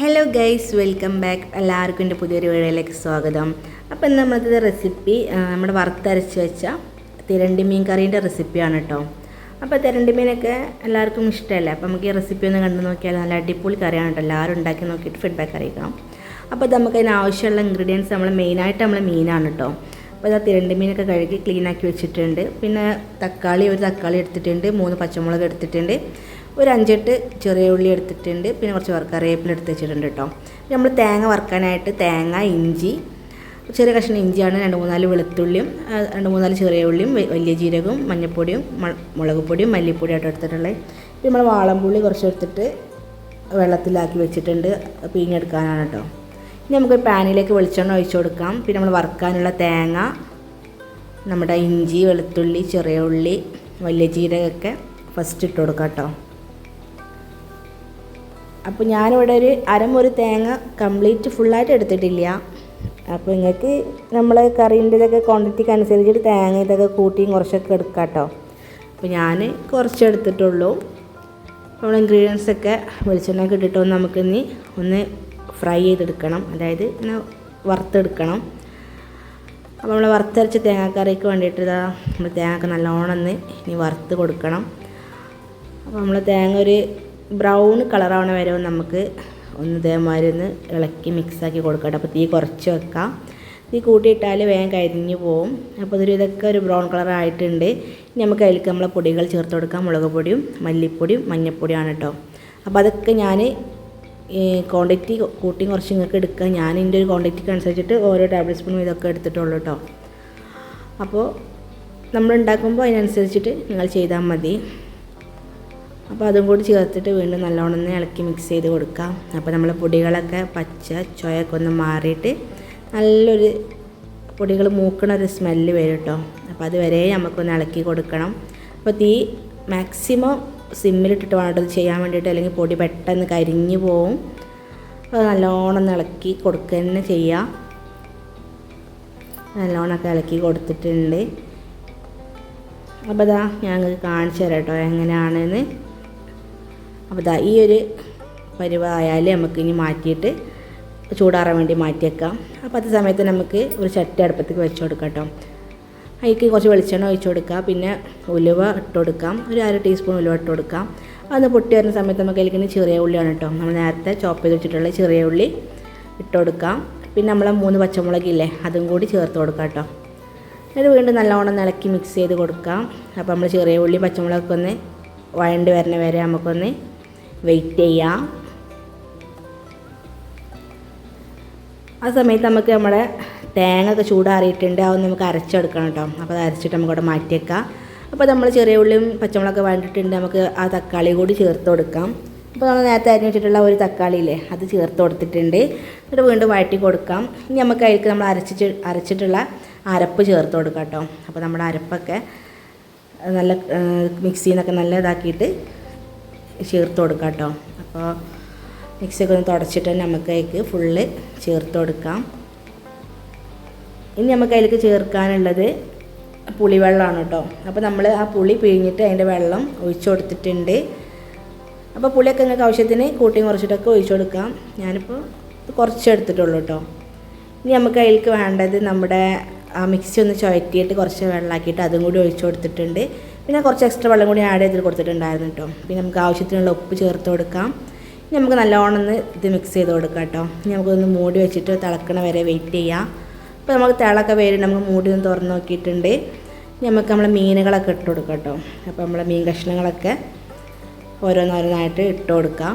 Hello guys welcome back എല്ലാവർക്കും എന്റെ പുതിയൊരു വീഡിയോയിലേക്ക് സ്വാഗതം. അപ്പോൾ ഇന്ന് റെസിപ്പി നമ്മുടെ വറുത്തരച്ച് വെച്ച തിരണ്ടി മീൻ കറീന്റെ റെസിപ്പിയാണ് കേട്ടോ അപ്പോൾ തിരണ്ടി മീനൊക്കെ എല്ലാവർക്കും ഇഷ്ടമല്ലേ? അപ്പോൾ നമുക്ക് ഈ റെസിപ്പി ഒന്ന് കണ്ടു നോക്കിയാൽ നല്ല അടിപൊളി കറിയാണ് കേട്ടോ എല്ലാവരും ഉണ്ടാക്കി നോക്കിയിട്ട് ഫീഡ്ബാക്ക് അറിയിക്കണം. അപ്പോൾ നമുക്ക് അതിന് ആവശ്യമുള്ള ഇൻഗ്രീഡിയൻസ് നമ്മൾ മെയിനായിട്ട് നമ്മൾ മീനാണ് കേട്ടോ അപ്പോൾ ഇതാ തിരണ്ടി മീനൊക്കെ കഴുകി ക്ലീനാക്കി വെച്ചിട്ടുണ്ട്. പിന്നെ തക്കാളി ഒരു തക്കാളി എടുത്തിട്ടുണ്ട് മൂന്ന് പച്ചമുളക് എടുത്തിട്ടുണ്ട്. ഒരു അഞ്ചെട്ട് ചെറിയ ഉള്ളി എടുത്തിട്ടുണ്ട്. പിന്നെ കുറച്ച് കറിവേപ്പില എടുത്ത് വെച്ചിട്ടുണ്ട് കേട്ടോ. നമ്മൾ തേങ്ങ വറുക്കാനായിട്ട് തേങ്ങ ഇഞ്ചി ചെറിയ കഷ്ണം ഇഞ്ചിയാണ് രണ്ട് മൂന്നാൽ വെളുത്തുള്ളിയും രണ്ട് മൂന്നാൽ ചെറിയ ഉള്ളിയും വലിയ ജീരകവും മഞ്ഞൾപ്പൊടിയും മുളക് പൊടിയും മല്ലിപ്പൊടിയായിട്ട് എടുത്തിട്ടുള്ളത്. പിന്നെ നമ്മൾ വാളംപുള്ളി കുറച്ച് എടുത്തിട്ട് വെള്ളത്തിലാക്കി വെച്ചിട്ടുണ്ട്. പിഴിഞ്ഞെടുക്കാനാണ് കേട്ടോ. ഇനി നമുക്ക് പാനിലേക്ക് വെളിച്ചെണ്ണ ഒഴിച്ചു കൊടുക്കാം. പിന്നെ നമ്മൾ വറുക്കാനുള്ള തേങ്ങ നമ്മുടെ ഇഞ്ചി വെളുത്തുള്ളി ചെറിയ ഉള്ളി വലിയ ജീരകമൊക്കെ ഫസ്റ്റ് ഇട്ട് കൊടുക്കാം കേട്ടോ. അപ്പോൾ ഞാനിവിടെ ഒരു അരമുറി തേങ്ങ കംപ്ലീറ്റ് ഫുള്ളായിട്ട് എടുത്തിട്ടില്ല. അപ്പോൾ നിങ്ങൾക്ക് നമ്മൾ കറീന്റെ ഇതൊക്കെ ക്വാണ്ടിറ്റിക്ക് അനുസരിച്ചിട്ട് തേങ്ങ ഇതൊക്കെ കൂട്ടിയും കുറച്ചൊക്കെ എടുക്കാം കേട്ടോ അപ്പോൾ ഞാൻ കുറച്ച് എടുത്തിട്ടുള്ളൂ. നമ്മൾ ഇൻഗ്രീഡിയൻസ് ഒക്കെ വെളിച്ചെണ്ണയൊക്കെ നമുക്ക് നമുക്കിനി ഒന്ന് ഫ്രൈ ചെയ്തെടുക്കണം. അതായത് ഒന്ന് വറുത്തെടുക്കണം. അപ്പോൾ നമ്മൾ വറുത്തരച്ച തേങ്ങാക്കറിക്ക് വേണ്ടിയിട്ട് ഇതാ നമ്മൾ തേങ്ങ നല്ലോണം ഒന്ന് ഇനി വറുത്ത് കൊടുക്കണം. അപ്പോൾ നമ്മൾ തേങ്ങ ഒരു ബ്രൗൺ കളറാവണ വരെ നമുക്ക് ഒന്ന് ഇതേമാതിരി ഒന്ന് ഇളക്കി മിക്സാക്കി കൊടുക്കട്ടെ. അപ്പോൾ തീ കുറച്ച് വെക്കാം. തീ കൂട്ടിയിട്ടാൽ വേഗം കരിഞ്ഞു പോവും. അപ്പോൾ ഇതൊരു ഇതൊക്കെ ഒരു ബ്രൗൺ കളർ ആയിട്ടുണ്ട്. ഇനി നമുക്ക് അതിലേക്ക് നമ്മളെ പൊടികൾ ചേർത്ത് കൊടുക്കാം. മുളക് പൊടിയും മല്ലിപ്പൊടിയും മഞ്ഞൾപ്പൊടിയാണ് കേട്ടോ അപ്പോൾ അതൊക്കെ ഞാൻ ക്വാണ്ടിറ്റി കൂട്ടി കുറച്ച് നിങ്ങൾക്ക് എടുക്കുക ഞാൻ എന്റെ ഒരു ക്വാണ്ടിറ്റിക്ക് അനുസരിച്ചിട്ട് ഓരോ ടേബിൾ സ്പൂണും ഇതൊക്കെ എടുത്തിട്ടുള്ളൂ കേട്ടോ അപ്പോൾ നമ്മൾ ഉണ്ടാക്കുമ്പോൾ അതിനനുസരിച്ചിട്ട് നിങ്ങൾ ചെയ്താൽ മതി. അപ്പോൾ അതും കൂടി ചേർത്തിട്ട് വീണ്ടും നല്ലോണം ഇളക്കി മിക്സ് ചെയ്ത് കൊടുക്കാം. അപ്പോൾ നമ്മൾ പൊടികളൊക്കെ പച്ച ചൊയൊക്കെ ഒന്ന് മാറിയിട്ട് നല്ലൊരു പൊടികൾ മൂക്കണ ഒരു സ്മെല്ല് വരും കേട്ടോ അപ്പോൾ അതുവരെ നമുക്കൊന്ന് ഇളക്കി കൊടുക്കണം. അപ്പോൾ തീ മാക്സിമം സിമ്മിലിട്ടിട്ട് വേണം ഇത് ചെയ്യാൻ വേണ്ടിയിട്ട് അല്ലെങ്കിൽ പൊടി പെട്ടെന്ന് കരിഞ്ഞു പോവും. അപ്പോൾ നല്ലോണം ഇളക്കി കൊടുക്കുക തന്നെ ചെയ്യാം. നല്ലോണമൊക്കെ ഇളക്കി കൊടുത്തിട്ടുണ്ട്. അപ്പോൾ ഇതാ ഞങ്ങൾക്ക് കാണിച്ചു തരാം കേട്ടോ എങ്ങനെയാണെന്ന്. അപ്പോൾ ഇതാ ഈ ഒരു പരിവായാൽ നമുക്ക് ഇനി മാറ്റിയിട്ട് ചൂടാറാൻ വേണ്ടി മാറ്റിയേക്കാം. അപ്പോൾ അത് സമയത്ത് നമുക്ക് ഒരു ചട്ടി അടുപ്പത്തേക്ക് വെച്ച് കൊടുക്കാം കേട്ടോ. കുറച്ച് വെളിച്ചെണ്ണ ഒഴിച്ച് കൊടുക്കുക പിന്നെ ഉലുവ ഇട്ട് കൊടുക്കാം. ഒരു അര ടീസ്പൂൺ ഉലുവ ഇട്ട് കൊടുക്കാം. അത് പൊട്ടി വരുന്ന സമയത്ത് നമുക്ക് അതിലേക്ക് ചെറിയ ഉള്ളിയാണ് കേട്ടോ. നമ്മൾ നേരത്തെ ചോപ്പ് ചെയ്ത് വെച്ചിട്ടുള്ള ചെറിയ ഉള്ളി ഇട്ട് കൊടുക്കാം. പിന്നെ നമ്മളെ മൂന്ന് പച്ചമുളകില്ലേ അതും കൂടി ചേർത്ത് കൊടുക്കാം കേട്ടോ. എന്നിട്ട് വീണ്ടും നല്ലോണം ഇളക്കി മിക്സ് ചെയ്ത് കൊടുക്കാം. അപ്പോൾ നമ്മൾ ചെറിയ ഉള്ളി പച്ചമുളകൊക്കെ ഒന്ന് വഴണ്ട് വരുന്ന വരെ നമുക്കൊന്ന് വെയിറ്റ് ചെയ്യാം. ആ സമയത്ത് നമുക്ക് നമ്മുടെ തേങ്ങ ഒക്കെ ചൂടാറിയിട്ടുണ്ട്. അതൊന്ന് നമുക്ക് അരച്ചെടുക്കണം കേട്ടോ. അപ്പോൾ അത് അരച്ചിട്ട് നമുക്ക് അവിടെ മാറ്റിയേക്കാം അപ്പോൾ നമ്മൾ ചെറിയ ഉള്ളിയും പച്ചമുളകൊക്കെ വേണ്ടിയിട്ടുണ്ട്. നമുക്ക് ആ തക്കാളി കൂടി ചേർത്ത് കൊടുക്കാം. അപ്പോൾ നമ്മൾ നേരത്തെ അരിഞ്ഞ് വെച്ചിട്ടുള്ള ഒരു തക്കാളി ഇല്ലേ അത് ചേർത്ത് കൊടുത്തിട്ടുണ്ട്. എന്നിട്ട് വീണ്ടും വഴറ്റി കൊടുക്കാം. ഇനി നമുക്ക് അതിലേക്ക് നമ്മൾ അരച്ചിട്ട് അരച്ചിട്ടുള്ള അരപ്പ് ചേർത്ത് കൊടുക്കാം കേട്ടോ. അപ്പോൾ നമ്മുടെ അരപ്പൊക്കെ നല്ല മിക്സിയിൽ നിന്നൊക്കെ നല്ല ഇതാക്കിയിട്ട് ചേർത്ത് കൊടുക്കാം കേട്ടോ. അപ്പോൾ മിക്സിയൊക്കെ ഒന്ന് തുടച്ചിട്ട് നമുക്ക് അതിലേക്ക് ഫുള്ള് ചേർത്ത് കൊടുക്കാം. ഇനി നമുക്ക് അതിലേക്ക് ചേർക്കാനുള്ളത് പുളിവെള്ളമാണ് കേട്ടോ. അപ്പോൾ നമ്മൾ ആ പുളി പിഴിഞ്ഞിട്ട് അതിന്റെ വെള്ളം ഒഴിച്ചു കൊടുത്തിട്ടുണ്ട്. അപ്പോൾ പുളിയൊക്കെ നിങ്ങൾക്ക് ആവശ്യത്തിന് കൂട്ടിയും കുറച്ചിട്ടൊക്കെ ഒഴിച്ചു കൊടുക്കാം. ഞാനിപ്പോൾ കുറച്ച് എടുത്തിട്ടുള്ളൂ കേട്ടോ. ഇനി നമുക്ക് അതിലേക്ക് വേണ്ടത് നമ്മുടെ ആ മിക്സി ഒന്ന് ചുഴറ്റിയിട്ട് കുറച്ച് വെള്ളമാക്കിയിട്ട് അതും കൂടി ഒഴിച്ചു കൊടുത്തിട്ടുണ്ട്. പിന്നെ കുറച്ച് എക്സ്ട്രാ വെള്ളം കൂടി ആഡ് ചെയ്തിട്ട് കൊടുത്തിട്ടുണ്ടായിരുന്നു കേട്ടോ പിന്നെ നമുക്ക് ആവശ്യത്തിനുള്ള ഉപ്പ് ചേർത്ത് കൊടുക്കാം. ഇനി നമുക്ക് നല്ലോണം ഒന്ന് ഇത് മിക്സ് ചെയ്ത് കൊടുക്കാം കേട്ടോ ഇനി നമുക്കൊന്ന് മൂടി വെച്ചിട്ട് തിളക്കണ വരെ വെയിറ്റ് ചെയ്യാം. അപ്പോൾ നമുക്ക് തിളക്ക വരും നമുക്ക് മൂടി ഒന്ന് തുറന്ന് നോക്കിയിട്ടുണ്ട്. നമുക്ക് നമ്മളെ മീനുകളൊക്കെ ഇട്ട് കൊടുക്കാം കേട്ടോ അപ്പോൾ നമ്മളെ മീൻ കഷ്ണങ്ങളൊക്കെ ഓരോന്നോരോന്നായിട്ട് ഇട്ട് കൊടുക്കാം.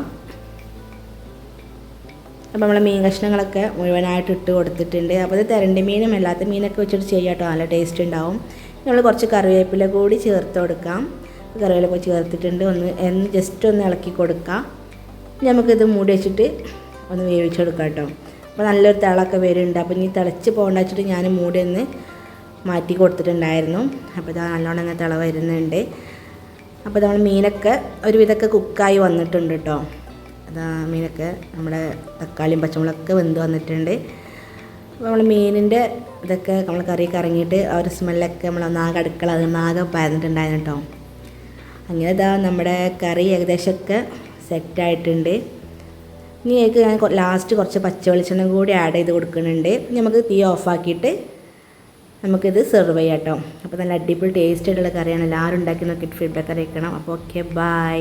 അപ്പോൾ നമ്മൾ മീൻ കഷ്ണങ്ങളൊക്കെ മുഴുവനായിട്ട് ഇട്ട് കൊടുത്തിട്ടുണ്ട്. അപ്പോൾ ഇത് തിരണ്ടി മീനും അല്ലാത്ത മീനൊക്കെ വെച്ചിട്ട് ചെയ്യാം കേട്ടോ നല്ല ടേസ്റ്റ് ഉണ്ടാവും. നമ്മൾ കുറച്ച് കറിവേപ്പില കൂടി ചേർത്ത് കൊടുക്കാം. കറിവേപ്പില ചേർത്തിട്ടുണ്ട്. ഒന്ന് എന്ന് ജസ്റ്റ് ഒന്ന് ഇളക്കി കൊടുക്കാം. നമുക്കിത് മൂടി വെച്ചിട്ട് ഒന്ന് വേവിച്ചെടുക്കാം കേട്ടോ. അപ്പോൾ നല്ലൊരു തിളമൊക്കെ വരുന്നുണ്ട്. അപ്പോൾ ഇനി തിളച്ച് പോകേണ്ട വെച്ചിട്ട് ഞാൻ മൂടി ഒന്ന് മാറ്റി കൊടുത്തിട്ടുണ്ടായിരുന്നു. അപ്പോൾ ഇത് നല്ലോണം ഇങ്ങനെ തിള വരുന്നുണ്ട്. അപ്പോൾ നമ്മൾ മീനൊക്കെ ഒരുവിധമൊക്കെ കുക്കായി വന്നിട്ടുണ്ട് കേട്ടോ. അതാ മീനൊക്കെ നമ്മുടെ തക്കാളിയും പച്ചമുളകൊക്കെ വെന്ത് വന്നിട്ടുണ്ട്. നമ്മൾ മീനിന്റെ ഇതൊക്കെ നമ്മൾ കറിയൊക്കെ ഇറങ്ങിയിട്ട് ആ ഒരു സ്മെല്ലൊക്കെ നമ്മൾ ഒന്നാകെ അടുക്കള ഒന്നാകെ പരന്നിട്ടുണ്ടായിരുന്നു കേട്ടോ. അങ്ങനെ ഇതാ നമ്മുടെ കറി ഏകദേശമൊക്കെ സെറ്റായിട്ടുണ്ട് ഇനി എനിക്ക് ഞാൻ ലാസ്റ്റ് കുറച്ച് പച്ച വെളിച്ചെണ്ണ കൂടി ആഡ് ചെയ്ത് കൊടുക്കുന്നുണ്ട്. നമുക്ക് തീ ഓഫാക്കിയിട്ട് നമുക്കിത് സെർവ് ചെയ്യാം കേട്ടോ. അപ്പോൾ നല്ല അടിപൊളി ടേസ്റ്റ് ആയിട്ടുള്ള കറിയാണ്. എല്ലാവരും ഉണ്ടാക്കി നോക്കിയിട്ട് ഫീഡ്ബാക്ക് അറിയിക്കണം. അപ്പോൾ ഓക്കെ ബൈ